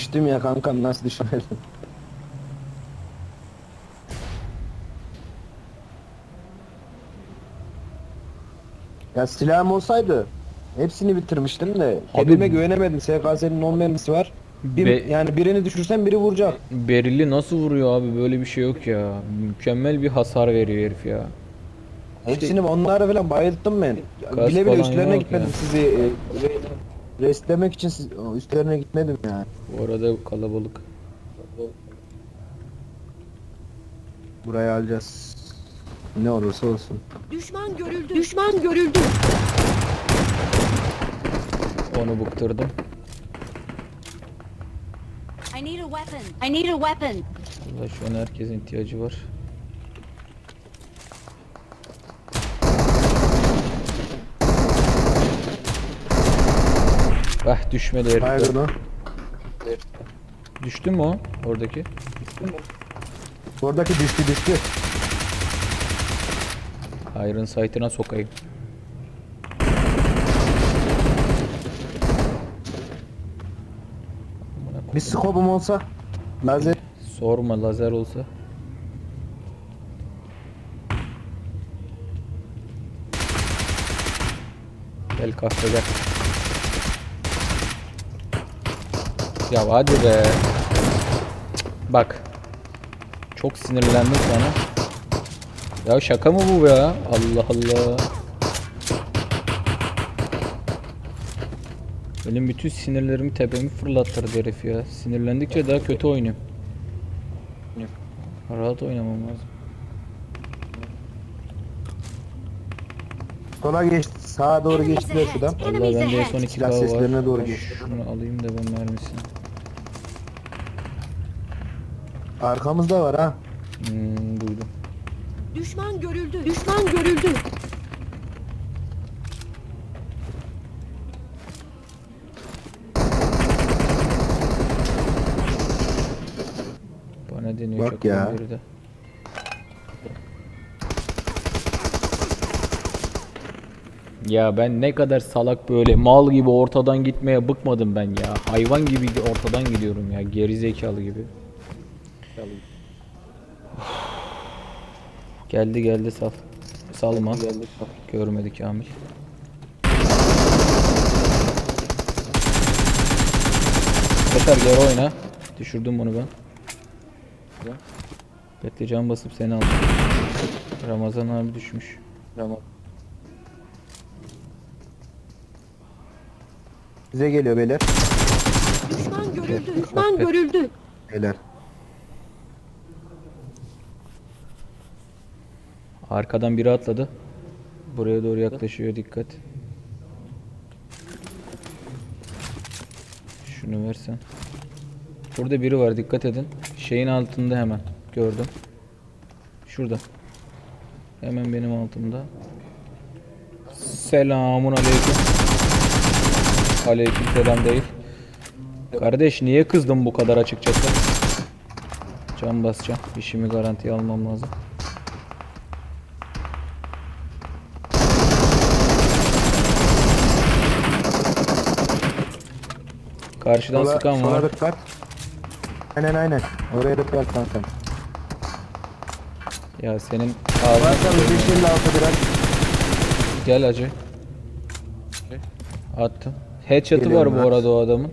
Düştüm ya kankam nasıl düşmedim? Ya silahım olsaydı hepsini bitirmiştim de Abi- kendime güvenemedim. SKS'nin 10 mermisi var. Bir, Be- yani birini düşürsem biri vuracak. Berili nasıl vuruyor abi böyle bir şey yok ya. Mükemmel bir hasar veriyor herif ya. Hepsini onlara falan bayılttım ben. Gaz bile bile falan üstlerine yok gitmedim ya. sizi e, restlemek için siz, üstlerine gitmedim yani. Bu arada kalabalık. Burayı alacağız. Ne olursa olsun. Düşman görüldü. Düşman görüldü. Onu bıktırdım. I need a weapon. I need a weapon. Valla şu an herkesin ihtiyacı var. Ah düşmedi herif. Baygın o. Düştü mü o oradaki? Oradaki düştü düştü. Iron Sight'ına sokayım. Bir skopum olsa lazer Sorma lazer olsa. Gel kahve gel. Ya hadi be. Bak. Çok sinirlendim sana. Ya şaka mı bu ya? Allah Allah. Benim bütün sinirlerimi tepemi fırlattırdı herif ya. Sinirlendikçe daha kötü oynuyorum. Rahat oynamam lazım. sola geçti. Sağa doğru geçtiler şuradan. Vallahi bende en son 2 Silah k seslerine var. doğru Ben geçiyor. Şunu alayım da ben mermisini. Arkamızda var ha. Hmm, duydum. Düşman görüldü. Düşman görüldü. Bana deniyor Bak çok ya. de. Ya ben ne kadar salak böyle mal gibi ortadan gitmeye bıkmadım ben ya. Hayvan gibi ortadan gidiyorum ya. Geri zekalı gibi. Geldi geldi sal. Salma. Görmedi Kamil. Yeter geri oyna. Düşürdüm bunu ben. Bekle can basıp seni aldım. Ramazan abi düşmüş. Size geliyor beyler. Düşman görüldü. Düşman görüldü. Beyler. Arkadan biri atladı. Buraya doğru yaklaşıyor dikkat. Şunu versen. Burada biri var dikkat edin. Şeyin altında hemen. Gördüm. Şurada. Hemen benim altımda. Selamun aleyküm. Aleyküm selam değil. Kardeş niye kızdın bu kadar açıkçası? Can basacağım. İşimi garantiye almam lazım. Karşıdan Sola, sıkan sola var. dikkat. Aynen aynen. Oraya dikkat kankam. Ya senin ağzına Varsa sıkıyorum ya. 556 biraz. Gel acı. Attım. Headshot'ı var Geliyorum bu arada o adamın.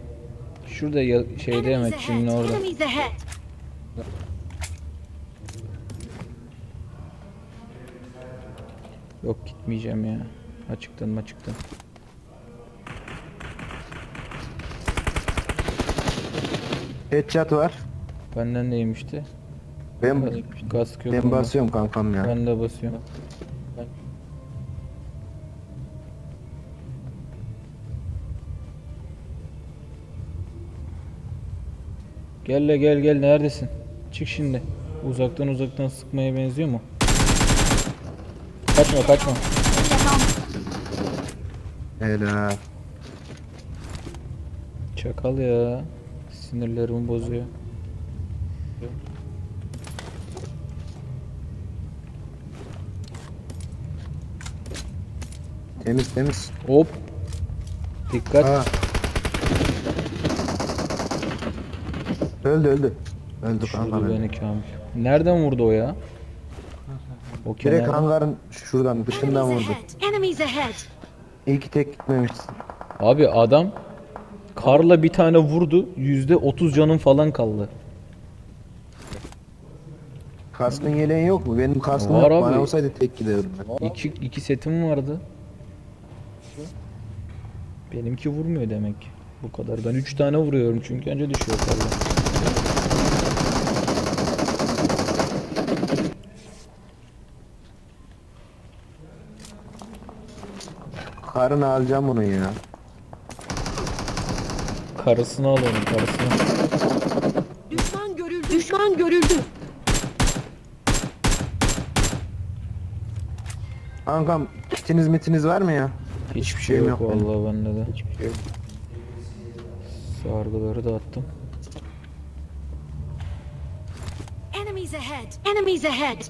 Şurada ya, şeyde hemen Enemies çiminin ahead. orada. Enemies ahead. Yok gitmeyeceğim ya. Açıktan açıktan. Headshot var. Benden neymişti? Ben, yok ben basıyorum kankam ya. Ben de basıyorum. Gel le gel gel neredesin? Çık şimdi. Uzaktan uzaktan sıkmaya benziyor mu? Kaçma kaçma. Helal. Çakal ya. Sinirlerimi bozuyor. Temiz temiz. Hop. Dikkat. Ha. Öldü öldü. Öldü kanka. Şurada öldü. beni Kamil. Nereden vurdu o ya? O Direkt kenar. hangarın şuradan dışından Enemies vurdu. ahead. Enemies ahead. İyi ki tek gitmemişsin. Abi adam karla bir tane vurdu. Yüzde otuz canım falan kaldı. Kaskın yeleğin yok mu? Benim kaskım Var yok. abi. Bana olsaydı tek giderdim ben. İki, iki setim vardı. Benimki vurmuyor demek. ki. Bu kadar. Ben üç tane vuruyorum çünkü önce düşüyor karla. Karını alacağım bunu ya. Karısını alıyorum karısını. Düşman görüldü. Düşman görüldü. Kankam kitiniz mitiniz var mı ya? Hiçbir şey şeyim yok, yok benim. vallahi bende de. Sargıları da attım. Enemies ahead. Enemies ahead.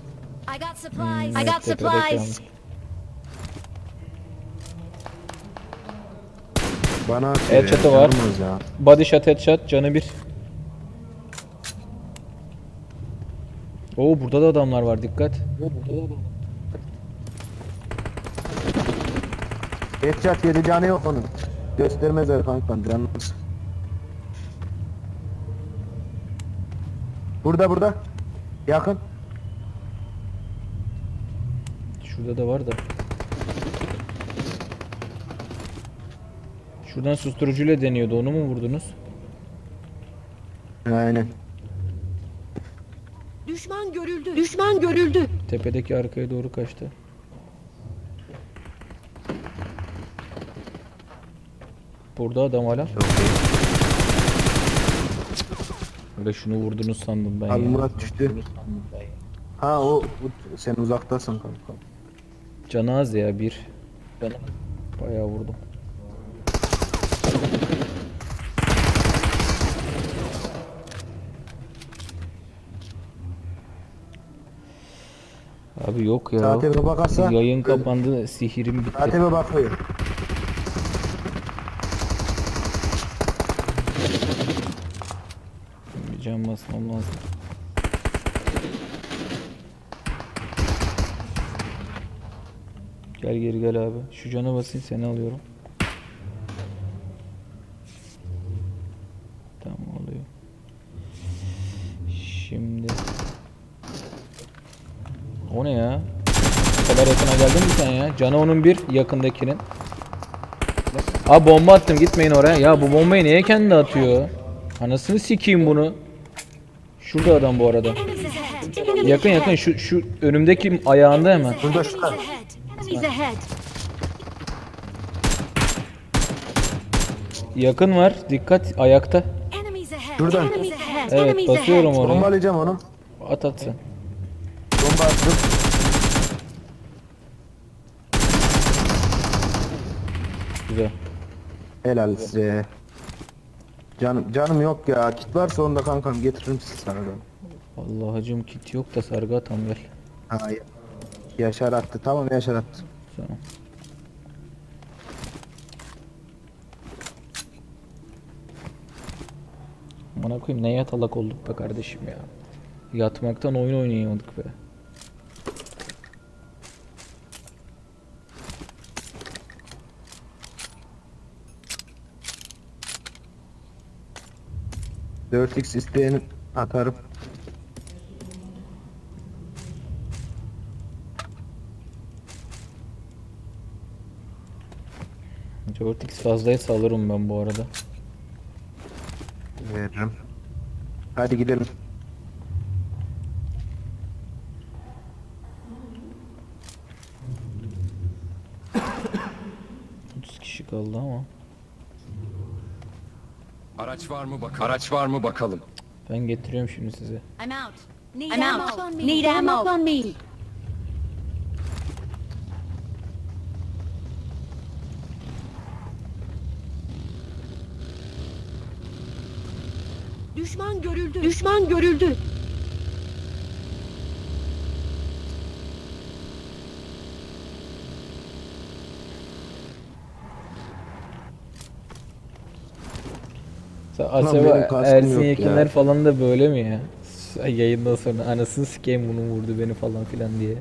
I got supplies. I Evet, got supplies. Kamil. Bana atıyor Headshot'ı ya, var. canımız ya. Body shot headshot canı bir. Oo burada da adamlar var dikkat. Headshot yedi canı yok onun. Göstermezler kankam canımız. Burada burada. Yakın. Şurada da var da. Şuradan susturucuyla deniyordu onu mu vurdunuz? Aynen. Düşman görüldü. Düşman görüldü. Tepedeki arkaya doğru kaçtı. Burada adam hala. Çok iyi. Öyle şunu vurdunuz sandım ben Abi ya. Murat düştü. Ha o, sen uzaktasın kanka. Canı az ya bir. Bayağı vurdum. Abi yok ya. Saate bir bakarsa Yayın kapandı, sihirim bitti. Saate bir bakıyor. Bir can basmam lazım. Gel geri gel abi. Şu cana basayım seni alıyorum. Tamam oluyor. Şimdi O ne ya? Bu kadar yakına geldin mi sen ya? Canı onun bir yakındakinin. Abi bomba attım gitmeyin oraya. Ya bu bombayı niye kendi atıyor? Anasını sikeyim bunu. Şurada adam bu arada. Yakın yakın şu şu önümdeki ayağında hemen. Burada Enemies şu kadar. ahead. Enemies ahead. Yakın var. Dikkat ayakta. Şuradan. Evet basıyorum oraya. Bombalayacağım onu. At at sen. Bomba attım. Güzel. Helal size. Canım, canım yok ya. Kit varsa onu da kankam getiririm size sana da. Allah hacım kit yok da sargı atam gel. Ha, ya- Yaşar attı. Tamam Yaşar attı. Tamam. Bana koyayım ne yatalak olduk be kardeşim ya. Yatmaktan oyun oynayamadık be. Dört x isteyen atarım. Dört x fazlaysa alırım ben bu arada. Veririm. Hadi gidelim. Otuz kişi kaldı ama. Araç var mı bakalım? Araç var mı bakalım? Ben getiriyorum şimdi size. I'm out. Need ammo. Need ammo on me. Düşman görüldü. Düşman görüldü. Acaba kaskım Ersin yok Yekinler ya. falan da böyle mi ya? Yayından sonra anasını sikeyim bunu vurdu beni falan filan diye.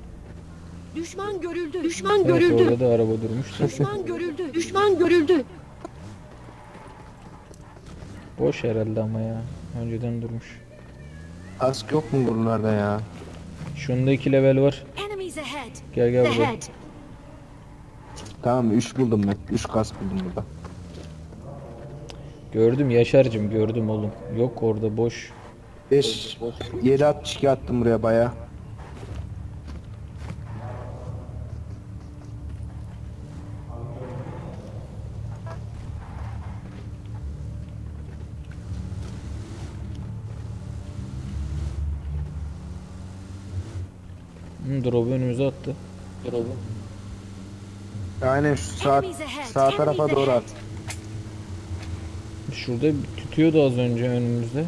Düşman görüldü. Düşman Evet görüldü. orada da araba durmuş. Düşman görüldü. Düşman görüldü. Boş herhalde ama ya. Önceden durmuş. Kask yok mu buralarda ya? Şunda iki level var. Gel gel buraya. Tamam 3 buldum ben. 3 kask buldum burada. Gördüm Yaşar'cım gördüm oğlum. Yok orada boş. 5 7 62 attım buraya baya. Hı, drop'u önümüze attı. Aynen şu sağ, sağ tarafa doğru ahead. Şurada tutuyordu az önce önümüzde.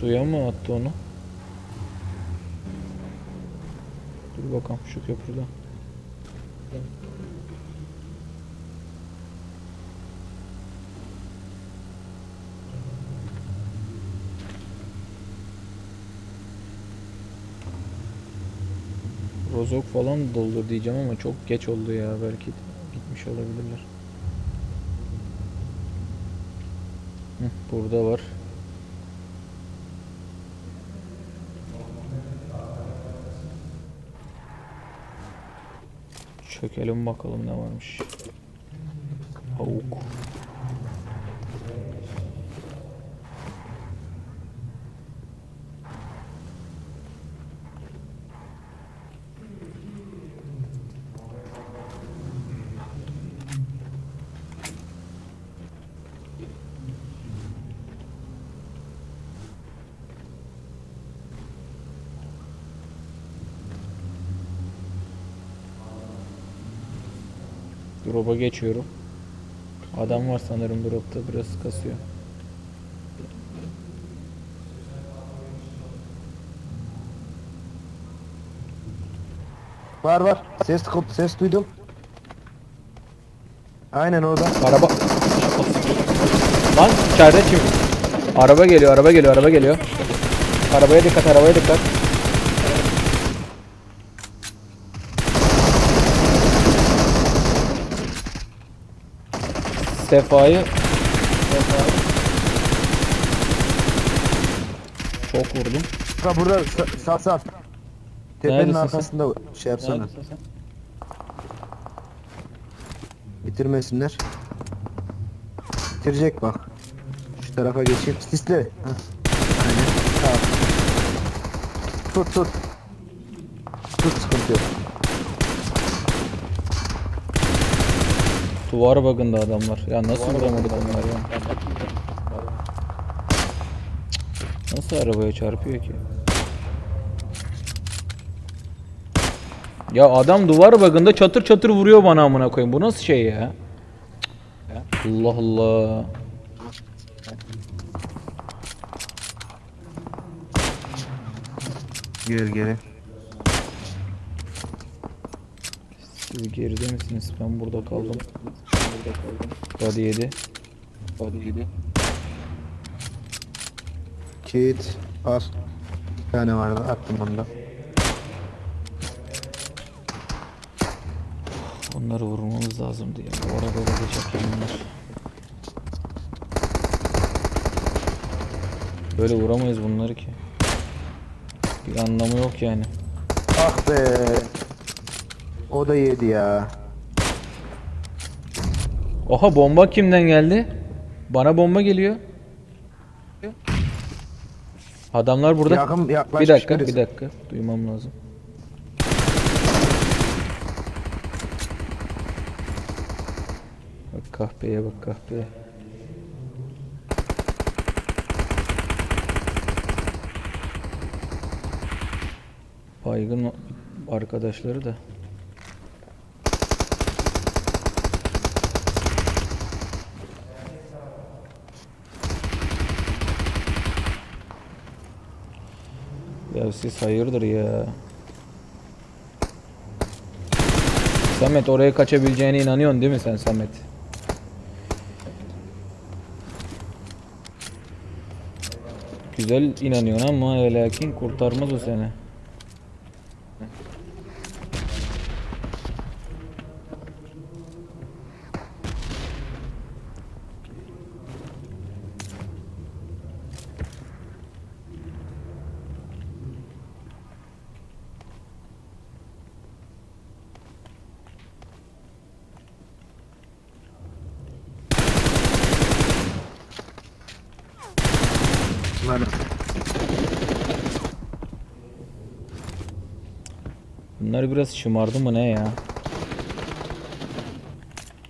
Suya mı attı onu? Dur bakalım şu köprüden. Rozok falan doldur diyeceğim ama çok geç oldu ya belki gitmiş olabilirler. Hı, burada var. Çökelim bakalım ne varmış. Avuk. Drop'a geçiyorum. Adam var sanırım drop'ta biraz kasıyor. Var var. Ses ses duydum. Aynen orada. Araba. Lan içeride kim? Araba geliyor, araba geliyor, araba geliyor. Arabaya dikkat, arabaya dikkat. Sefa'yı çok vurdum. Ha burada sa- sağ sağ. Tepenin Neredesin sen? arkasında şey yapsana. Bitirmesinler. Bitirecek bak. Şu tarafa geçeyim. Sisle. Aynen. Tamam. Tut. Tut sıkıntı yok. Duvar bug'ında adamlar. Ya nasıl vuramadık onlar ya? Nasıl arabaya çarpıyor ki? Ya adam duvar bug'ında çatır çatır vuruyor bana amına koyayım. Bu nasıl şey ya? Allah Allah. Geri geri. Siz geride misiniz? Ben burada kaldım. Burada kaldım. Hadi yedi. Hadi yedi. Kit. Al. Bir tane vardı. Attım onu da. Onları vurmamız lazım diye. Bu arada da geçecek bunlar. Böyle vuramayız bunları ki. Bir anlamı yok yani. Ah be. O da yedi ya. Oha bomba kimden geldi? Bana bomba geliyor. Adamlar burada. Yakın bir dakika, birisi. bir dakika. Duymam lazım. Bak kahpeye bak kahpeye. Baygın arkadaşları da. Siz hayırdır ya? Samet oraya kaçabileceğine inanıyorsun değil mi sen Samet? Güzel inanıyorsun ama lakin kurtarmaz o seni. Lan. Biraz şımardı mı ne ya?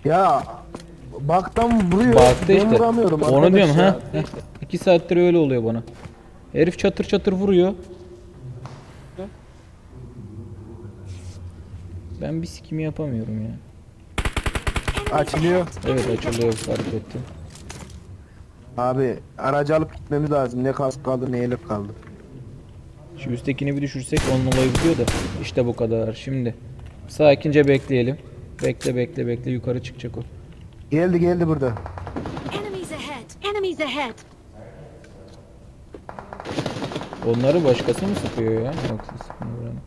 Ya baktan vuruyor. Baktı işte. vuramıyorum Onu arkadaş diyorum ya. ha. İki saattir öyle oluyor bana. Herif çatır çatır vuruyor. Ben bir sikimi yapamıyorum ya. Açılıyor. Evet açılıyor fark ettim. Abi aracı alıp gitmemiz lazım. Ne kask kaldı ne elif kaldı. Şu üsttekini bir düşürsek onun olayı bitiyor da. İşte bu kadar. Şimdi sakince bekleyelim. Bekle bekle bekle yukarı çıkacak o. Geldi geldi burada. Enemies ahead. Enemies ahead. Onları başkası mı sıkıyor ya? Yoksa sıkmıyor buranı.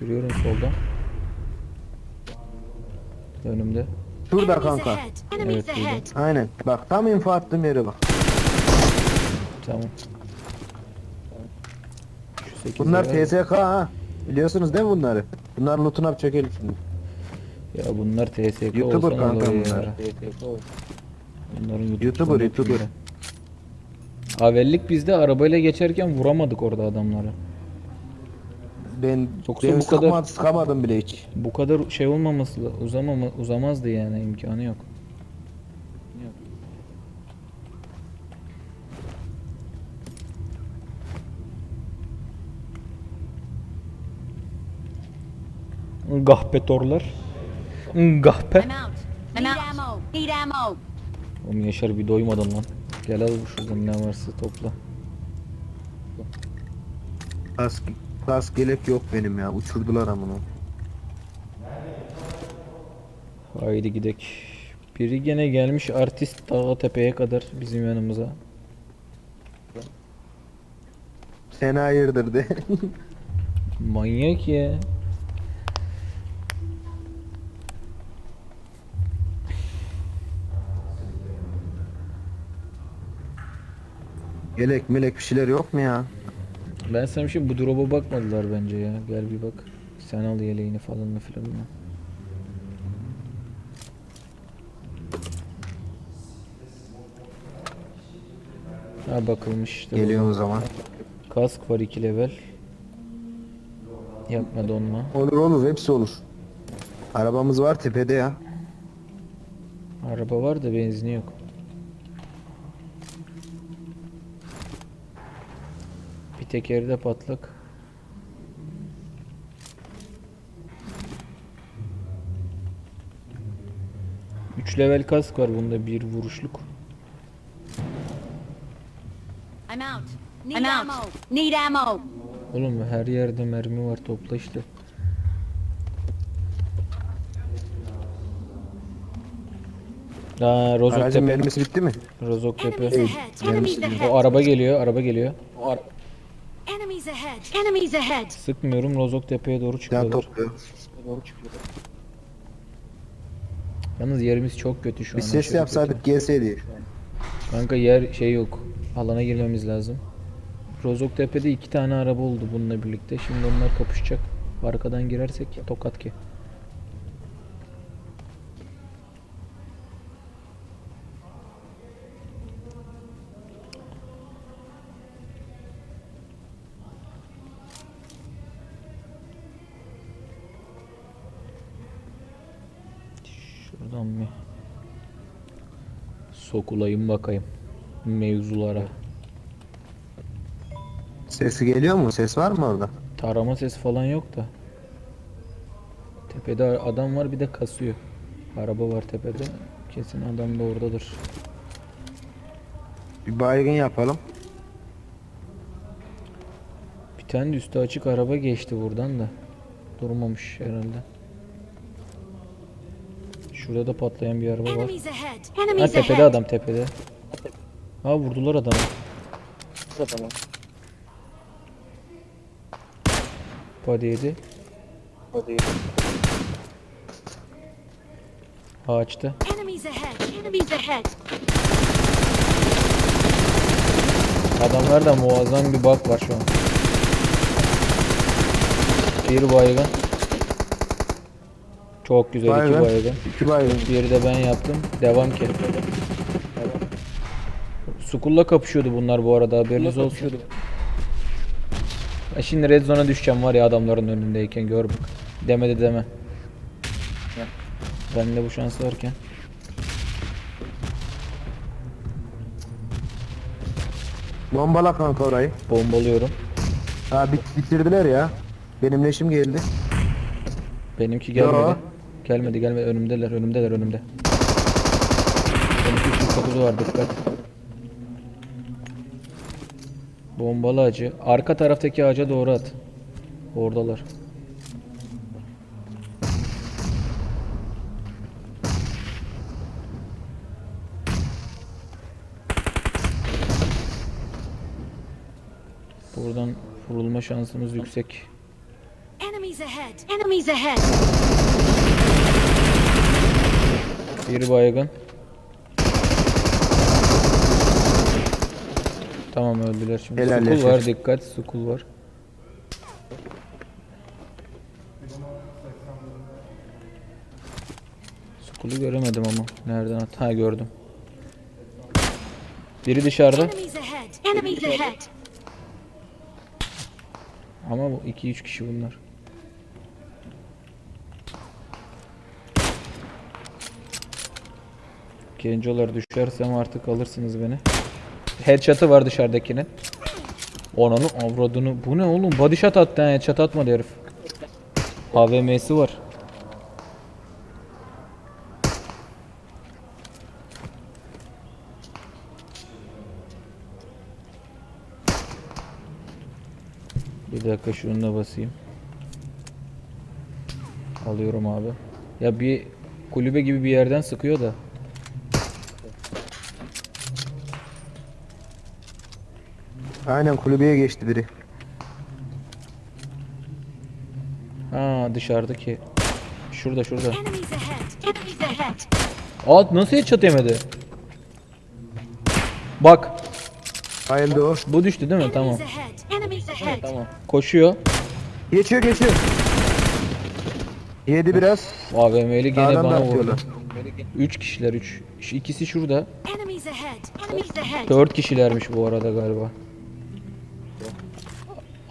Görüyorum soldan. Önümde. Şurada kanka. Evet. Aynen. Bak tam info attığım yere bak. Tamam. Şu sekiz Bunlar lira- TSK ha. Biliyorsunuz değil mi bunları? Bunlar loot'unu up çekelim şimdi. Ya bunlar TSK YouTuber olsa kanka olur ya. bunlar. Bunların YouTube YouTuber, YouTuber. Avellik bizde arabayla geçerken vuramadık orada adamları. Ben, Yoksa ben bu kadar- sıkamadım bile hiç. Bu kadar şey olmaması, uzamama, uzamazdı yani imkanı yok. Gahpetorlar. Gahpe. Oğlum Yaşar bir doymadın lan. Gel al şuradan ne varsa topla. Kask, kask gelek yok benim ya. Uçurdular amına. Haydi gidek. Biri gene gelmiş artist dağa tepeye kadar bizim yanımıza. Sen hayırdır de. Manyak ya. Gelek melek bir şeyler yok mu ya? Ben sana bir şey bu drop'a bakmadılar bence ya. Gel bir bak. Sen al yeleğini falan filan. Ha bakılmış işte. Geliyor o zaman. Kask var 2 level. Yapma donma. Olur olur hepsi olur. Arabamız var tepede ya. Araba var da benzini yok. Bir tekerde patlak. Üç level kask var bunda bir vuruşluk. I'm out. Need ammo. Need ammo. Oğlum her yerde mermi var topla işte. Aa, Rozok Aracın Tepe. mermisi bitti mi? Rozok Tepe. Enemies ahead. Enemies O araba geliyor, araba geliyor. O ara- Enemies ahead. Enemies ahead. Sıkmıyorum, Rozok Tepe'ye doğru Can çıkıyorlar. topluyor. Yalnız yerimiz çok kötü şu Bir an. ses aşırı yapsaydık gelseydi. kötü. Kanka yer şey yok. Alana girmemiz lazım. Rozok Tepe'de iki tane araba oldu bununla birlikte. Şimdi onlar kapışacak. Arkadan girersek tokat ki. Sokulayım bakayım mevzulara. Sesi geliyor mu? Ses var mı orada? Tarama sesi falan yok da. Tepede adam var bir de kasıyor. Araba var tepede. Kesin adam da oradadır. Bir baygın yapalım. Bir tane de üstü açık araba geçti buradan da. Durmamış herhalde. Şurada da patlayan bir araba var. Ha tepede adam tepede. Ha vurdular adamı. Body yedi. Ağaçta. Ahead. Enemies ahead. Adamlarda muazzam bir bug var şu an. Bir baygın. Çok güzel iki Baygın. baygın. İki baygın. Diğeri de ben yaptım. Devam ki. Sukulla kapışıyordu bunlar bu arada haberiniz olsun. Ya şimdi red zone'a düşeceğim var ya adamların önündeyken gör bak. Deme de deme. Bende bu şans varken. Bombala kanka orayı. Bombalıyorum. Ha bit bitirdiler ya. Benim leşim geldi. Benimki gelmedi. Yo. Gelmedi gelmedi önümdeler önümdeler önümde. Benimki 309 var dikkat. Bombalı ağacı. Arka taraftaki ağaca doğru at. Oradalar. Buradan vurulma şansımız yüksek. Enemies ahead. Enemies ahead. Bir baygın. Tamam öldüler şimdi. Helal Sukul Yaşar. var dikkat sukul var. Sukulu göremedim ama. Nereden at? Ha gördüm. Biri dışarıda ama bu 2-3 kişi bunlar. Gencolar düşersem artık alırsınız beni. Headshot'ı var dışarıdakinin. Onanı avradını. Bu ne oğlum? Body shot attı ha. Headshot atmadı herif. AVM'si var. Bir dakika şunu da basayım. Alıyorum abi. Ya bir kulübe gibi bir yerden sıkıyor da. Aynen kulübeye geçti biri. Ha dışarıdaki. Şurada şurada. Aa nasıl headshot yemedi? Bak Bayıldı o. bu düştü değil mi? Tamam. Ahead. Tamam. Koşuyor. Geçiyor geçiyor. Yedi biraz. AVM'li gene Sağdan da bana vurdu. atıyorlar. 3 kişiler 3. İkisi şurada. 4 kişilermiş bu arada galiba.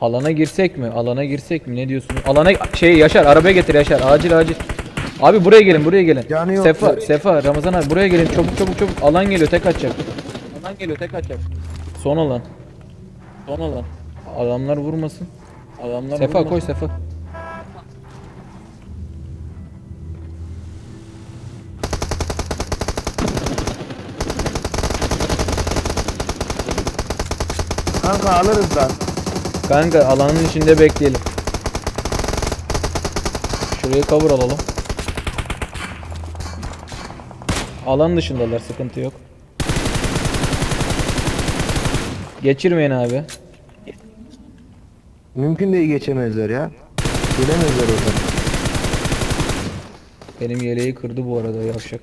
Alana girsek mi? Alana girsek mi? Ne diyorsun? Alana şey Yaşar arabaya getir Yaşar. Acil acil. Abi buraya gelin buraya gelin. Canı yok. Sefa Sefa Ramazan abi buraya gelin çabuk çabuk çabuk. Alan geliyor tek atacak. Alan geliyor tek atacak. Son alan. Son alan. Adamlar vurmasın. Adamlar Sefa koy Sefa. Kanka alırız lan. Kanka alanın içinde bekleyelim. Şurayı cover alalım. Alan dışındalar sıkıntı yok. Geçirmeyin abi. Mümkün değil geçemezler ya. Gelemezler oradan. Benim yeleği kırdı bu arada yavşak.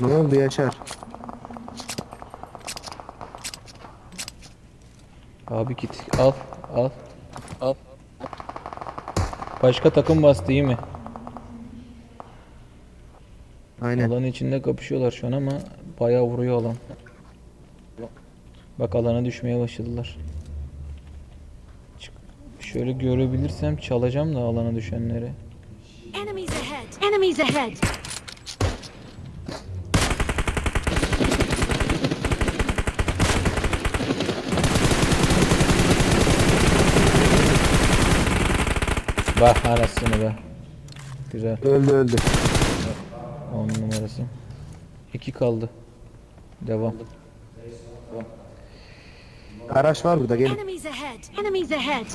Ne oldu Yaşar? Abi git al al al. Başka takım bastı iyi mi? Aynen. Alan içinde kapışıyorlar şu an ama bayağı vuruyor alan. Bak alana düşmeye başladılar. Çık- Şöyle görebilirsem çalacağım da alana düşenleri. Enemies ahead. Enemies ahead. Bak anasını be. Güzel. Öldü öldü. 10 numarası. 2 kaldı. Devam. Araç var burada gelin. Enemies ahead. Enemies ahead.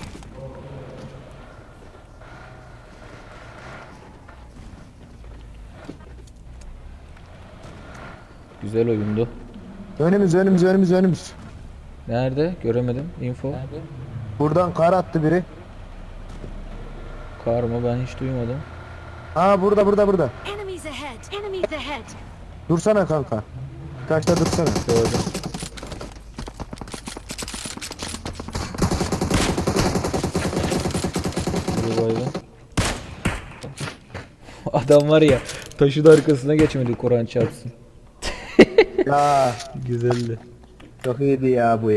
Güzel oyundu. Önümüz önümüz önümüz önümüz. Nerede? Göremedim. Info. Buradan kar attı biri. Kar mı? Ben hiç duymadım. Aa burada burada burada. Enemies ahead. Enemies ahead. Dursana kanka. Kaçta dursana. Gördüm. Adam var ya taşın arkasına geçmedi Kur'an çarpsın. Ya Güzeldi. çok iyiydi ya bu.